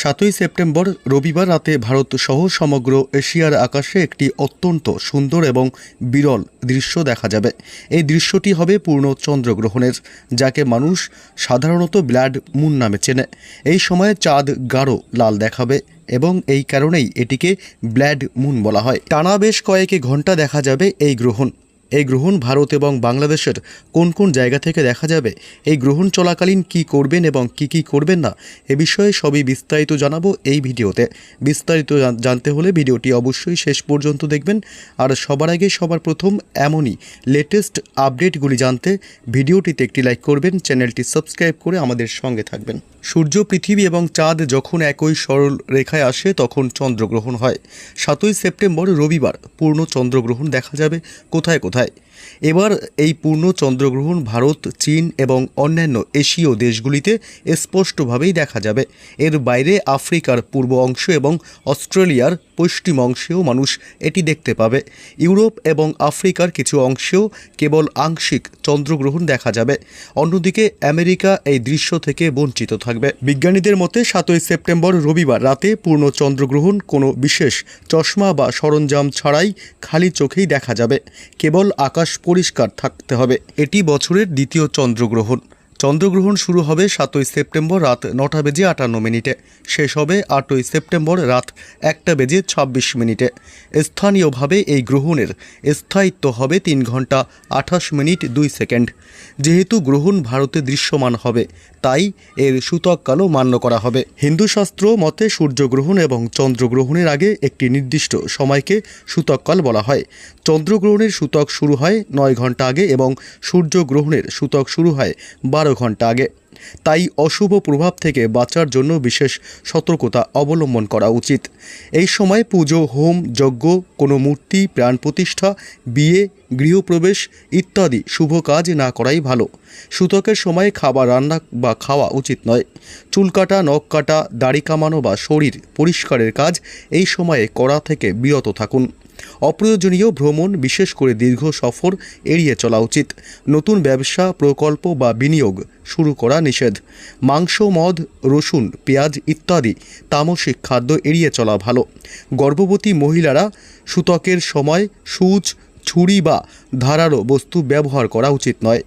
সাতই সেপ্টেম্বর রবিবার রাতে ভারত সহ সমগ্র এশিয়ার আকাশে একটি অত্যন্ত সুন্দর এবং বিরল দৃশ্য দেখা যাবে। এই দৃশ্যটি হবে পূর্ণ চন্দ্রগ্রহণের, যাকে মানুষ সাধারণত ব্ল্যাড মুন নামে চেনে। এই সময়ে চাঁদ গাঢ় লাল দেখাবে এবং এই কারণেই এটিকে ব্ল্যাড মুন বলা হয়। টানা বেশ কয়েক ঘণ্টা দেখা যাবে এই গ্রহণ। এই গ্রহণ ভারত এবং বাংলাদেশের কোন কোন জায়গা থেকে দেখা যাবে, এই গ্রহণ চলাকালীন কি করবেন এবং কি কি করবেন না, এ বিষয়ে সবই বিস্তারিত জানাব এই ভিডিওতে। বিস্তারিত জানতে হলে ভিডিওটি অবশ্যই শেষ পর্যন্ত দেখবেন। আর সবার আগে সবার প্রথম এমনই লেটেস্ট আপডেটগুলি জানতে ভিডিওটিতে একটি লাইক করবেন, চ্যানেলটি সাবস্ক্রাইব করে আমাদের সঙ্গে থাকবেন। সূর্য, পৃথিবী এবং চাঁদ যখন একই সরল রেখায় আসে, তখন চন্দ্রগ্রহণ হয়। সাতই সেপ্টেম্বর রবিবার, পূর্ণ চন্দ্রগ্রহণ দেখা যাবে। কোথায় কোথায়? এবার এই পূর্ণ চন্দ্রগ্রহণ ভারত, চীন এবং অন্যান্য এশীয় দেশগুলিতে স্পষ্টভাবেই দেখা যাবে। এর বাইরে আফ্রিকার পূর্ব অংশ এবং অস্ট্রেলিয়ার পশ্চিম অংশেও মানুষ এটি দেখতে পাবে। ইউরোপ এবং আফ্রিকার কিছু অংশেও কেবল আংশিক চন্দ্রগ্রহণ দেখা যাবে। অন্যদিকে আমেরিকা এই দৃশ্য থেকে বঞ্চিত থাকবে। বিজ্ঞানীদের মতে, সাতই সেপ্টেম্বর রবিবার রাতে পূর্ণ চন্দ্রগ্রহণ কোনো বিশেষ চশমা বা সরঞ্জাম ছাড়াই খালি চোখেই দেখা যাবে। কেবল আকাশ পরিষ্কার থাকতে হবে। এটি বছরের দ্বিতীয় চন্দ্রগ্রহণ। চন্দ্রগ্রহণ শুরু হবে সাতই সেপ্টেম্বর রাত নটা বেজে আটান্ন মিনিটে। শেষ হবে আটই সেপ্টেম্বর রাত একটা বেজে ছাব্বিশ মিনিটে। স্থানীয়ভাবে এই গ্রহণের স্থায়িত্ব হবে তিন ঘণ্টা আঠাশ মিনিট দুই সেকেন্ড। যেহেতু গ্রহণ ভারতে দৃশ্যমান হবে, তাই এর সূতককালও মান্য করা হবে। হিন্দু শাস্ত্র মতে সূর্যগ্রহণ এবং চন্দ্রগ্রহণের আগে একটি নির্দিষ্ট সময়কে সূতককাল বলা হয়। চন্দ্রগ্রহণের সূতক শুরু হয় নয় ঘণ্টা আগে এবং সূর্যগ্রহণের সূতক শুরু হয় বারো ঘণ্টা আগে। তাই অশুভ প্রভাব থেকে বাঁচার জন্য বিশেষ সতর্কতা অবলম্বন করা উচিত। এই সময় পুজো, হোম, যজ্ঞ, কোনো মূর্তি, প্রাণ প্রতিষ্ঠা, বিয়ে, গৃহপ্রবেশ ইত্যাদি শুভ কাজ না করাই ভালো। সূতকের সময় খাবার, রান্না বা খাওয়া উচিত নয়। চুল কাটা, নখ কাটা, দাড়ি কামানো বা শরীর পরিষ্কারের কাজ এই সময়ে করা থেকে বিরত থাকুন। অপ্রয়োজনীয় ভ্রমণ, বিশেষ করে দীর্ঘ সফর, এড়িয়ে চলা উচিত। নতুন ব্যবসা, প্রকল্প বা বিনিয়োগ শুরু করা নিষেধ। মাংস, মদ, রসুন, পেঁয়াজ ইত্যাদি তামসিক খাদ্য এড়িয়ে চলা ভালো। গর্ভবতী মহিলারা সূতকের সময় সূচ, ছুরি বা ধারালো বস্তু ব্যবহার করা উচিত নয়।